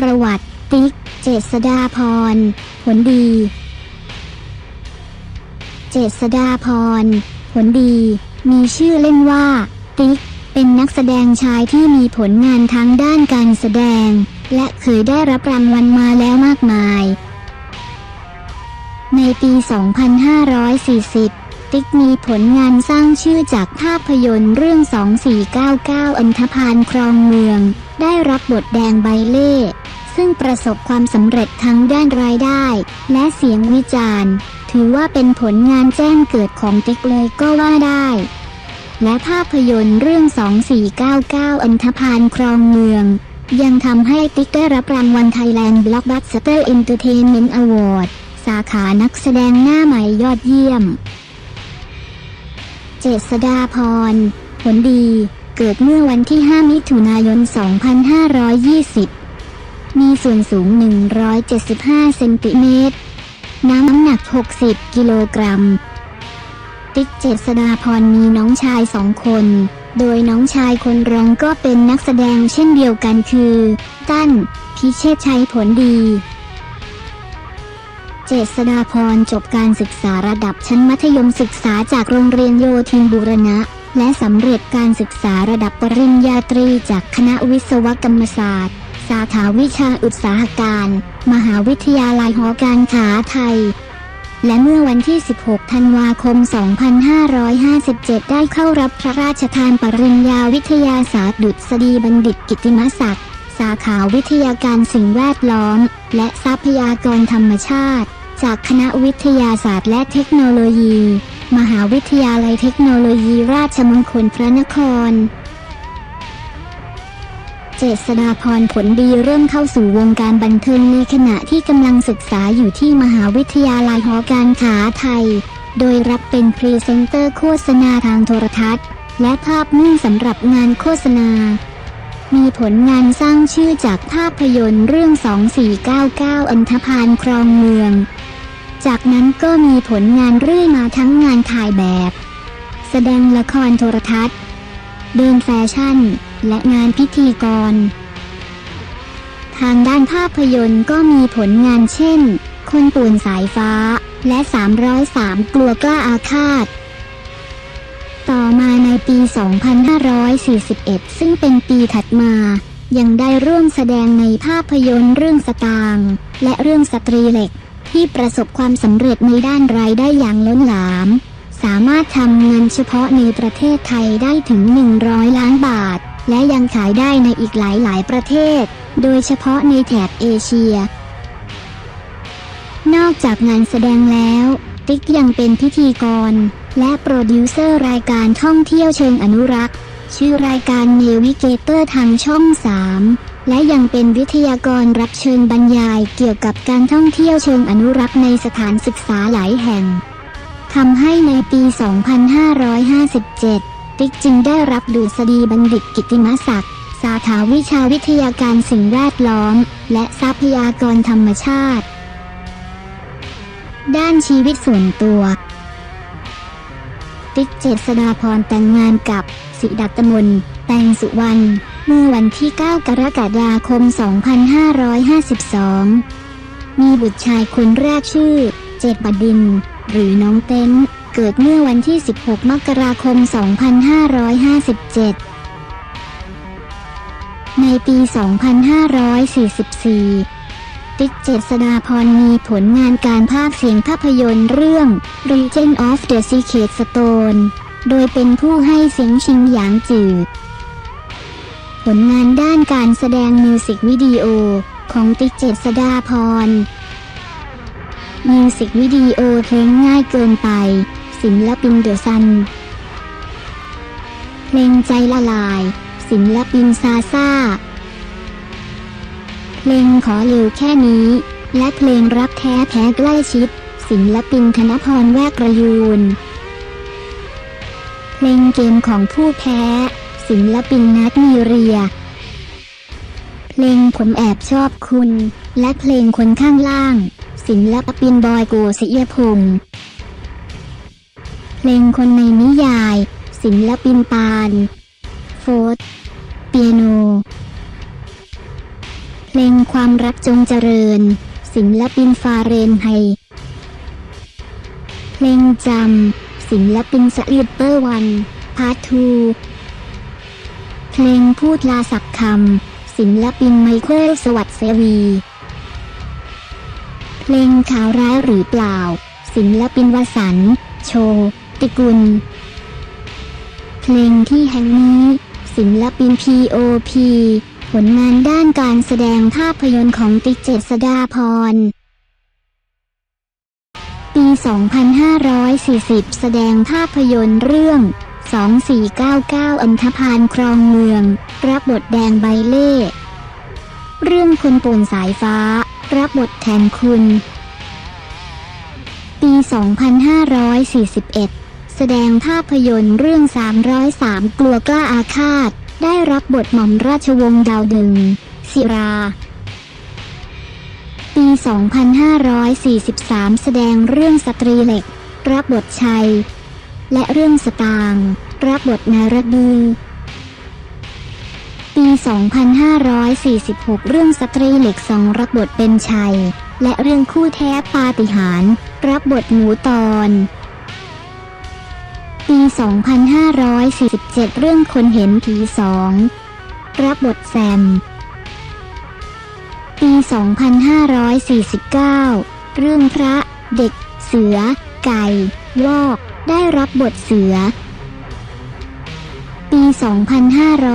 ประวัติ ติ๊ก เจษดาพร ผลดี เจษดาพร ผลดี มีชื่อเล่นว่า ติ๊ก เป็นนักแสดงชายที่มีผลงานทั้งด้านการแสดง และเคยได้รับรางวัลมาแล้วมากมาย ในปี 2540ติ๊กมีผลงานสร้างชื่อจากภาพยนตร์เรื่อง 2499 อันธพาลครองเมือง ได้รับบทแดงใบเล่ ซึ่งประสบความสำเร็จทั้งด้านรายได้ และเสียงวิจารณ์ ถือว่าเป็นผลงานแจ้งเกิดของติ๊กเลยก็ว่าได้ และภาพยนตร์เรื่อง 2499 อันธพาลครองเมือง ยังทำให้ติ๊กได้รับรางวัล Thailand Blockbuster Entertainment Award สาขานักแสดงหน้าใหม่ยอดเยี่ยม เจษดาพร ผลดี เกิดเมื่อวันที่ 5 มิถุนายน 2520 มีส่วนสูง 175 เซนติเมตร น้ำหนัก 60 กิโลกรัม ติ๊กเจษดาพรมีน้องชายสองคน โดยน้องชายคนรองก็เป็นนักแสดงเช่นเดียวกันคือ ตั้น พิเชษชัยผลดี เจษดาพรจบการศึกษาระดับชั้นมัธยมศึกษาจากโรงเรียนโยธินบูรณะ และสำเร็จการศึกษาระดับปริญญาตรีจากคณะวิศวกรรมศาสตร์ สาขาวิชาอุตสาหการ มหาวิทยาลัยหอการค้าไทย และเมื่อวันที่ 16 ธันวาคม 2557 ได้เข้ารับพระราชทานปริญญาวิทยาศาสตร์ดุษฎีบัณฑิตกิติมศักดิ์ สาขาวิทยาการสิ่งแวดล้อม และทรัพยากรธรรมชาติ จากคณะวิทยาศาสตร์และเทคโนโลยี มหาวิทยาลัยเทคโนโลยีราชมงคลพระนคร เจษดาพรผลดีเริ่มเข้าสู่วงการบันเทิงในขณะที่กำลังศึกษาอยู่ที่มหาวิทยาลัยหอการค้าไทย โดยรับเป็นพรีเซนเตอร์โฆษณาทางโทรทัศน์ และภาพนิ่งสำหรับงานโฆษณา มีผลงานสร้างชื่อจากภาพยนตร์เรื่อง 2499 อันธพาลครองเมือง จากนั้นก็มีผลงานเรื่อยมาทั้งงานถ่ายแบบ แสดงละครโทรทัศน์ เดินแฟชั่น และงานพิธีกร ทางด้านภาพยนตร์ก็มีผลงานเช่น คนป่วนสายฟ้า และ 303 กลัวกล้าอาฆาต ต่อมาในปี 2541 ซึ่งเป็นปีถัดมายังได้ร่วมแสดงในภาพยนตร์เรื่องสตางค์และเรื่องสตรีเหล็ก ที่ประสบความสำเร็จในด้านรายได้อย่างล้นหลาม สามารถทำเงินเฉพาะในประเทศไทยได้ถึง 100 ล้านบาท และยังขายได้ในอีกหลายๆประเทศ โดยเฉพาะในแถบเอเชีย นอกจากงานแสดงแล้ว ติ๊กยังเป็นพิธีกร และโปรดิวเซอร์รายการท่องเที่ยวเชิงอนุรักษ์ ชื่อรายการเนวิเกเตอร์ทางช่อง 3 และยังเป็นวิทยากรรับเชิญบรรยายเกี่ยวกับการท่องเที่ยวเชิงอนุรักษ์ในสถานศึกษาหลายแห่งทำให้ในปี 2557 ติ๊กจึงได้รับดุษฎีบัณฑิตกิติมศักดิ์ สาขาวิชาวิทยาการสิ่งแวดล้อม และทรัพยากรธรรมชาติ ด้านชีวิตส่วนตัว ติ๊กเจษดาพรแต่งงานกับ สิดัตมนแตงสุวรรณเมื่อวันที่ 9 กรกฎาคม 2552 มีบุตรชายคนแรกชื่อ เจตบดิน หรือน้องเต้น เกิดเมื่อวันที่ 16 มกราคม 2557 ในปี 2544 ติ๊กเจษดาพรมีผลงานการภาคเสียงภาพยนตร์เรื่อง Legend of the Secret Stone โดยเป็นผู้ให้เสียงชิงหยางจืด ผลงานด้านการแสดงมิวสิกวิดีโอของติ๊กเจษดาพรมิวสิกวิดีโอเพลงง่ายเกินไป ศิลปินเดอะซัน เพลงใจละลาย ศิลปินซาซาเพลงขอเร็วแค่นี้ และเพลงรักแท้แท้ใกล้ชิด ศิลปินธนพรแวกประยูน เพลงเกมของผู้แพ้ ศิลปินนัทมีเรีย เพลงผมแอบชอบคุณ และเพลงคนข้างล่าง ศิลปินบอยโกศิยพงศ์ เพลงคนในนิยาย ศิลปินปานโฟร์เปียโน เพลงความรักจงเจริญ ศิลปินฟาเรนไฮเพลงจำศิลปินสลีปเปอร์วันพาร์ททูเพลงพูดลาสักคำศิลปินไมเคิลสวัสดิ์เสวี เพลงข่าวร้ายหรือเปล่า ศิลปินวสันต์โช ติกุล เพลงที่แห่งนี้ ศิลปิน P.O.P ผลงานด้านการแสดงภาพยนตร์ของติ๊กเจษดาพร ปี 2540 แสดงภาพยนตร์เรื่อง 2499 อันธพาลครองเมือง รับบทแดงใบเล่ เรื่องคนป่นสายฟ้า รับบทแทนคุณ ปี 2541 แสดงภาพยนตร์เรื่อง 303 กลัวกล้าอาฆาต ได้รับบทหม่อมราชวงศ์ดาวดึง ศิรา ปี 2543 แสดงเรื่องสตรีเหล็ก รับบทชัย และเรื่องสตาง รับบทนารดูปี 2546 เรื่องสตรีเหล็กสองรับบทเป็นชัย และเรื่องคู่แท้ปาฏิหาร รับบทหมูตอน ปี 2547 เรื่องคนเห็นผีสองรับบทแซม ปี 2549 เรื่องพระ เด็ก เสือ ไก่วอก ได้รับบทเสือ ปี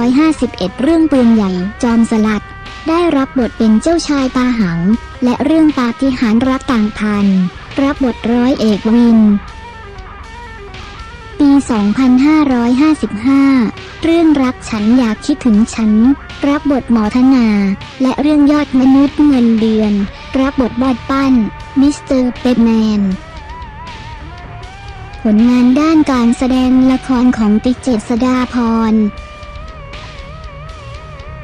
2551 เรื่องปืนใหญ่จอมสลัด ได้รับบทเป็นเจ้าชายปาหัง และเรื่องปาฏิหาริย์รักต่างพัน รับบทร้อยเอกวิน ปี 2555 เรื่องรักฉันอยากคิดถึงฉัน รับบทหมอธนา และเรื่องยอดมนุษย์เงินเดือน รับบทบอดปั้น มิสเตอร์เปดแมน ผลงานด้านการแสดงละครของติ๊กเจษดาพร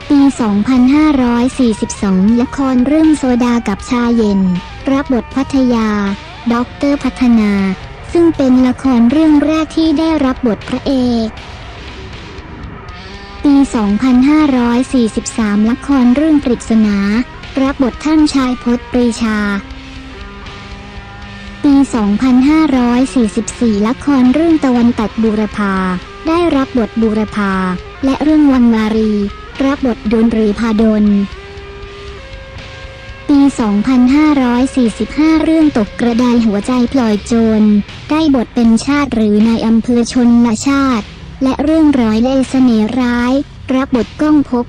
ปี 2542 ละครเรื่องโซดากับชาเย็น รับบทพัทยาด็อกเตอร์พัฒนา ซึ่งเป็นละครเรื่องแรกที่ได้รับบทพระเอก ปี 2543 ละครเรื่องปริศนา รับบทท่านชายพจน์ปรีชา ปี 2544 ละครเรื่องตะวันตัดบูรพา ได้รับบทบูรพา และเรื่องวังวารี รับบทดนรือพาดล ปี 2545 เรื่องตกกระไดหัวใจพลอยโจร ได้บทเป็นชาติหรือนายอำเภอชนละชาติ และเรื่องร้อยเล่ห์เสน่ห์ร้าย รับบทก้องพบ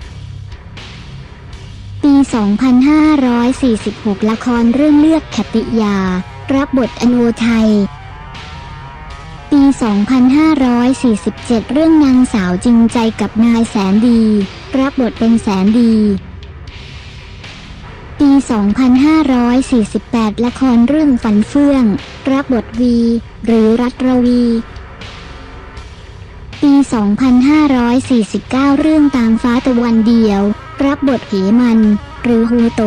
ปี 2546 ละครเรื่องเลือกแคติยา รับบทอโนไทย ปี 2547 เรื่องนางสาวจริงใจกับนายแสนดี รับบทเป็นแสนดี ปี 2548 ละครเรื่องฝันเฟื่อง รับบทวี หรือรัตรวี ปี 2549 เรื่องต่างฟ้าตะวันเดียว รับบทเหมัน หรือฮูโต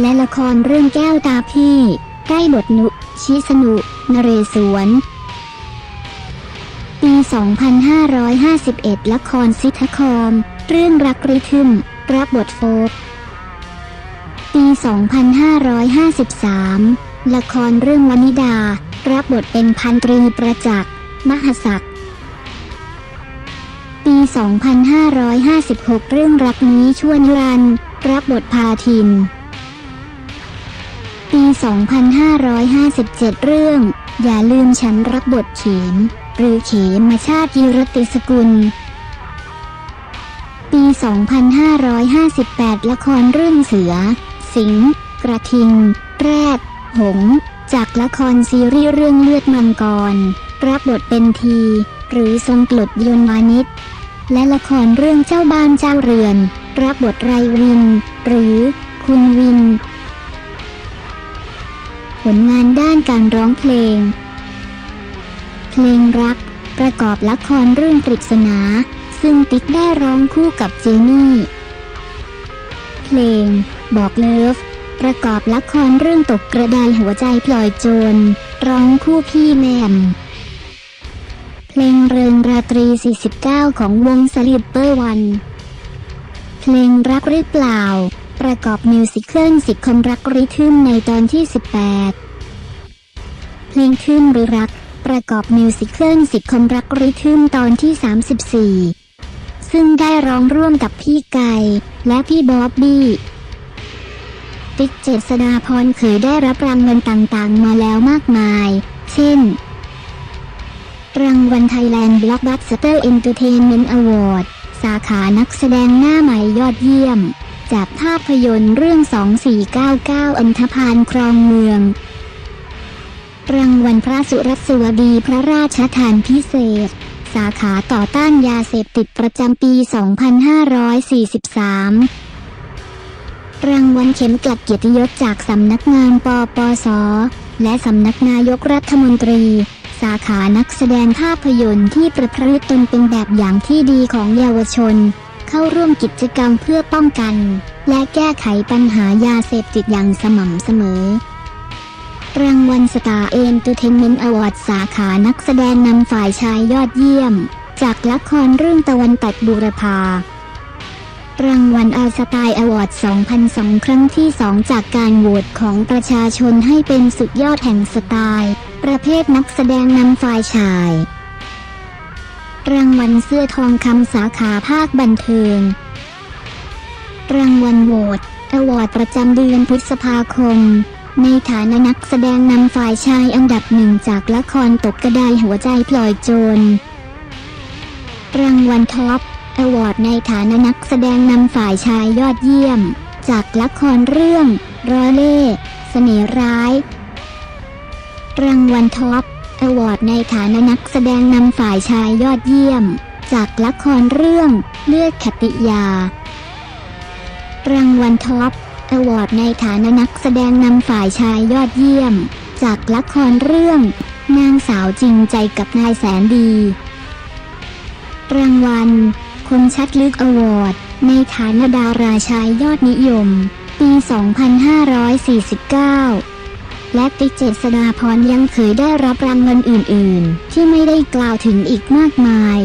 และละครเรื่องแก้วตาพี่ได้บทนุชิสนุ นเรศวร ปี 2551 ละครซิทคอม เรื่องรักริทึม รับบทโฟก ปี 2553 ละครเรื่องวนิดา รับบทเป็นพันตรีประจักษ์ มหศักดิ์ ปี 2556 เรื่องรักนี้ชวนรัน รับบทพาทิน ปี 2557 เรื่อง อย่าลืมฉันรับบทเขมหรือเขมชาติกิรติสกุลปี 2558 ละครเรื่องเสือ สิงห์กระทิง แรด หงส์จากละครซีรีส์เรื่องเลือดมังกร รับบทเป็นที หรือทรงกลดยนวานิชและละครเรื่องเจ้าบ้านเจ้าเรือน รับบทไรวิน หรือคุณวิน ผลงานด้านการร้องเพลง เพลงรัก ประกอบละครเรื่องปริศนา ซึ่งติ๊กได้ร้องคู่กับเจนี่ เพลง บอกเลิฟ ประกอบละครเรื่องตกกระไดหัวใจพลอยโจร ร้องคู่พี่แม่มเพลงเริงราตรี 49 ของวงสลิปเปอร์วัน เพลงรักหรือเปล่า ประกอบมิวสิคลสิบคนรักริทึมในตอนที่ 18 เพลงขึ้นหรือรัก ประกอบมิวสิคลสิบคนรักริทึมตอนที่ 34ซึ่งได้ร้องร่วมกับพี่ไก่และพี่บ๊อบบี้ ติ๊กเจษดาพรเคยได้รับรางวัลต่างๆ มาแล้วมากมาย เช่น รางวัล Thailand Blockbuster Entertainment Award สาขานักแสดงหน้าใหม่ยอดเยี่ยม จากภาพยนตร์เรื่อง 2499 อันธพาลครองเมือง รางวัลพระสุรสวดีพระราชทานพิเศษ สาขาต่อต้านยาเสพติดประจำปี 2543 รางวัลเข็มกลัดเกียรติยศจากสำนักงานปปส และสำนักนายกรัฐมนตรี สาขานักแสดงภาพยนตร์ที่ประพฤติตนเป็นแบบอย่างที่ดีของเยาวชน เข้าร่วมกิจกรรมเพื่อป้องกัน และแก้ไขปัญหายาเสพติดอย่างสม่ำเสมอ รางวัลสตาร์เอนตอร์เทนเมนต์อวอร์ดสาขานักแสดงนำฝ่ายชายยอดเยี่ยม จากละครเรื่องตะวันตัดบุรพา รางวัลอาสไตล์อวอร์ด 2002 ครั้งที่ 2 จากการโหวตของประชาชนให้เป็นสุดยอดแห่งสไตล์ ประเภทนักแสดงนำฝ่ายชาย รางวัลเสื้อทองคำสาขาภาคบันเทิง รางวัลโหวตอวอร์ดประจำเดือนพฤษภาคม ในฐานะนักแสดงนำฝ่ายชายอันดับหนึ่งจากละครตกกระไดหัวใจพลอยโจร รางวัลท็อป อวอร์ดในฐานะนักแสดงนำฝ่ายชายยอดเยี่ยม จากละครเรื่อง รอเล่เสน่ร้าย รางวัลท็อปอวอร์ดในฐานะนักแสดงนำฝ่ายชายยอดเยี่ยม จากละครเรื่อง เลือดขติยา รางวัลท็อปอวอร์ดในฐานะนักแสดงนำฝ่ายชายยอดเยี่ยม จากละครเรื่อง นางสาวจริงใจกับนายแสนดี รางวัล คนชัดลึกอวอร์ด ในฐานะดาราชายยอดนิยม ปี 2549 และติ๊กเจษดาพรยังเคยได้รับรางวัลอื่น ๆ ที่ไม่ได้กล่าวถึงอีกมากมาย